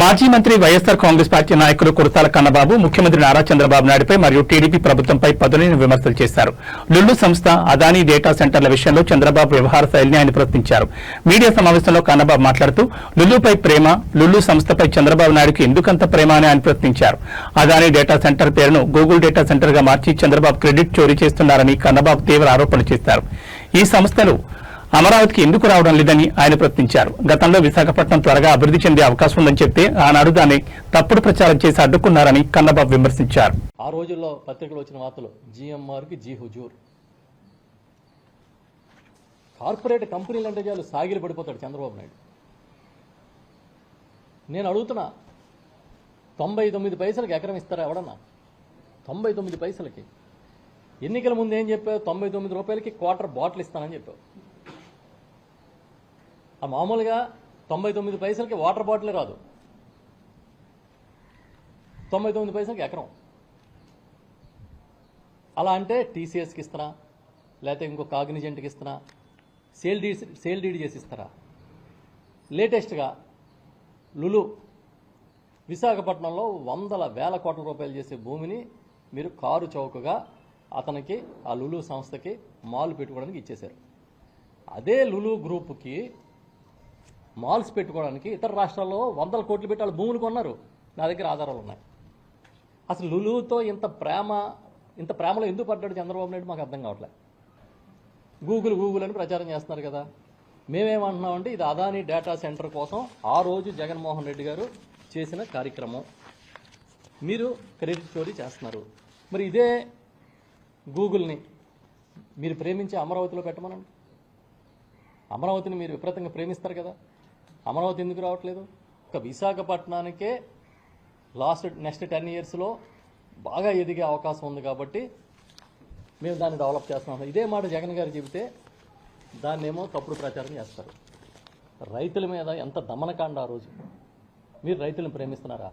మాజీ మంత్రి వైఎస్సార్ కాంగ్రెస్ పార్టీ నాయకులు కురతాల కన్నబాబు ముఖ్యమంత్రి నారా చంద్రబాబు నాయుడుపై మరియు టీడీపీ ప్రభుత్వంపై పదునైన విమర్శలు చేశారు. లుల్లు సంస్థ అదానీ డేటా సెంటర్ల విషయంలో చంద్రబాబు వ్యవహార శైలిని ఆయన ప్రశ్నించారు. మీడియా సమావేశంలో కన్నబాబు మాట్లాడుతూ లుల్లుపై ప్రేమ లుల్లు సంస్థపై చంద్రబాబు నాయుడుకి ఎందుకంత ప్రేమ అని ఆయన ప్రశ్నించారు. అదానీ డేటా సెంటర్ పేరును గూగుల్ డేటా సెంటర్గా మార్చి చంద్రబాబు క్రెడిట్ చోరీ చేస్తున్నారని కన్నబాబు తీవ్ర ఆరోపణలు చేశారు. ఈ సంస్థలు అమరావతికి ఎందుకు రావడం లేదని ఆయన ప్రశ్నించారు. గతంలో విశాఖపట్నం త్వరగా అభివృద్ధి చెందే అవకాశం ఉందని చెప్తే ఆనాడు దాన్ని తప్పుడు ప్రచారం చేసి అడ్డుకున్నారని కన్నబాబు విమర్శించారు. ఆ రోజుల్లో పత్రికలు వచ్చిన వార్తలు జిఎంఆర్కి జీ హుజూర్. కార్పొరేట్ కంపెనీలు అంటే చాలు సాగిలి పడిపోతాడు చంద్రబాబు నాయుడు. నేను అడుగుతున్నా తొంభై తొమ్మిది పైసలకి ఎకరం ఇస్తారా ఎవడన్నా? తొంభై తొమ్మిది పైసలకి. ఎన్నికల ముందు ఏం చెప్పావు? తొంభై తొమ్మిది రూపాయలకి క్వార్టర్ బాటిల్ ఇస్తానని చెప్పావు. ఆ మామూలుగా తొంభై తొమ్మిది పైసలకి వాటర్ బాటిల్ రాదు తొంభై తొమ్మిది పైసలకి ఎకరం. అలా అంటే టీసీఎస్కి ఇస్తారా? లేకపోతే ఇంకో కాగ్నిజెంట్కి ఇస్తారా? సేల్ డీ సేల్ డీడ్ చేసి ఇస్తారా? లేటెస్ట్గా లులు విశాఖపట్నంలో వందల వేల కోట్ల రూపాయలు చేసే భూమిని మీరు కారు చౌకగా అతనికి ఆ లులు సంస్థకి మాలు పెట్టుకోవడానికి ఇచ్చేశారు. అదే లులు గ్రూప్కి మాల్స్ పెట్టుకోవడానికి ఇతర రాష్ట్రాల్లో వందల కోట్లు పెట్టి వాళ్ళు భూములు కొన్నారు. నా దగ్గర ఆధారాలు ఉన్నాయి. అసలు లులుతో ఇంత ప్రేమ ఇంత ప్రేమలో ఎందుకు పడ్డాడు చంద్రబాబు నాయుడు మాకు అర్థం కావట్లేదు గూగుల్ గూగుల్ అని ప్రచారం చేస్తున్నారు కదా. మేమేమంటున్నామంటే ఇది అదానీ డేటా సెంటర్ కోసం ఆ రోజు జగన్మోహన్ రెడ్డి గారు చేసిన కార్యక్రమం. మీరు క్రెడిట్ చోరీ చేస్తున్నారు. మరి ఇదే గూగుల్ని మీరు ప్రేమించే అమరావతిలో పెట్టమనండి. అమరావతిని మీరు విపరీతంగా ప్రేమిస్తారు కదా. అమరావతి ఎందుకు రావట్లేదు? ఒక విశాఖపట్నానికే లాస్ట్ నెక్స్ట్ టెన్ ఇయర్స్లో బాగా ఎదిగే అవకాశం ఉంది కాబట్టి మేము దాన్ని డెవలప్ చేస్తున్నాం ఇదే మాట జగన్ గారు చెబితే దాన్నేమో తప్పుడు ప్రచారం చేస్తారు. రైతుల మీద ఎంత దమనకాండ ఆ రోజు? మీరు రైతులను ప్రేమిస్తున్నారా?